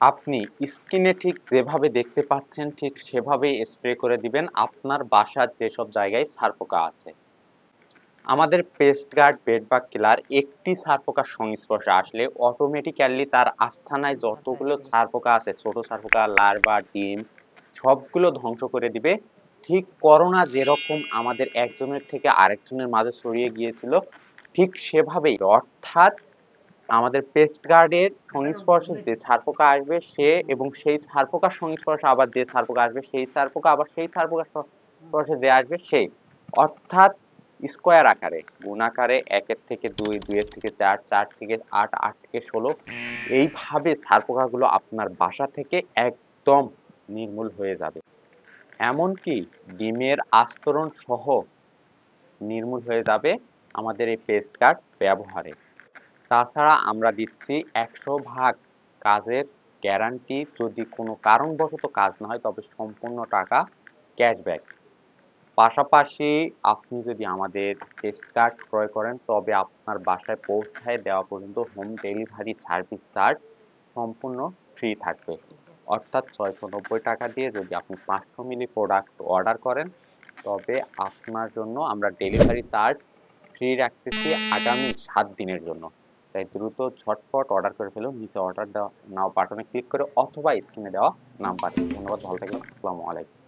আপনি স্কিনে ঠিক যেভাবে দেখতে পাচ্ছেন, ঠিক সেভাবেই স্প্রে করে দিবেন। আপনার বাসার যেসব জায়গায় ছারপোকা আছে। আমাদের পেস্ট গার্ড বেডবাগ কিলার একটি ছারপোকার সংস্পর্শে আসলে অটোমেটিক্যালি তার আস্থানায় যতগুলো সারপোকা আছে, ছোট ছারপোকা লার্ভা ডিম, সবগুলো ধ্বংস করে দিবে। ঠিক করোনা যেরকম আমাদের একজনের থেকে আরেকজনের মাঝে ছড়িয়ে গিয়েছিল, ঠিক সেভাবেই, অর্থাৎ আমাদের পেস্ট গার্ডের সংস্পর্শে যে সারপোকা আসবে সে এবং সেই সারপোকার সংস্পর্শে আবার যে সারপোকা আসবে, সেই ছারপোকা আবার সেই ছারপোকার সংস্পর্শে যে আসবে সেই অর্থাৎ স্কোয়ার আকারে, গুণ আকারে একের থেকে দুই, দুইয়ের থেকে চার চার থেকে আট আট থেকে ষোলো, এইভাবে ছারপোকাগুলো আপনার বাসা থেকে একদম নির্মূল হয়ে যাবে। এমনকি ডিমের আস্তরণ সহ নির্মূল হয়ে যাবে আমাদের এই পেস্ট গার্ড ব্যবহারে। তাছাড়া আমরা দিচ্ছি একশো ভাগ কাজের গ্যারান্টি যদি কোনো কারণবশত কাজ না হয়, তবে সম্পূর্ণ টাকা ক্যাশব্যাক পাশাপাশি আপনি যদি আমাদের টেস্ট কার্ড ক্রয় করেন, তবে আপনার বাসায় পৌঁছায় দেওয়া পর্যন্ত হোম ডেলিভারি সার্ভিস চার্জ সম্পূর্ণ ফ্রি থাকবে। অর্থাৎ ছয়শো নব্বই টাকা দিয়ে যদি আপনি পাঁচশো মিলি প্রোডাক্ট অর্ডার করেন, তবে আপনার জন্য আমরা ডেলিভারি চার্জ ফ্রি রাখতেছি আগামী সাত দিনের জন্য। তাই দ্রুত ঝটপট অর্ডার করে ফেলুন। নিচে অর্ডার দেওয়া নাও বাটনে ক্লিক করে অথবা স্ক্রিনে দেওয়া নাম্বারে ধন্যবাদ, ভালো থাকবেন। আসসালামু আলাইকুম।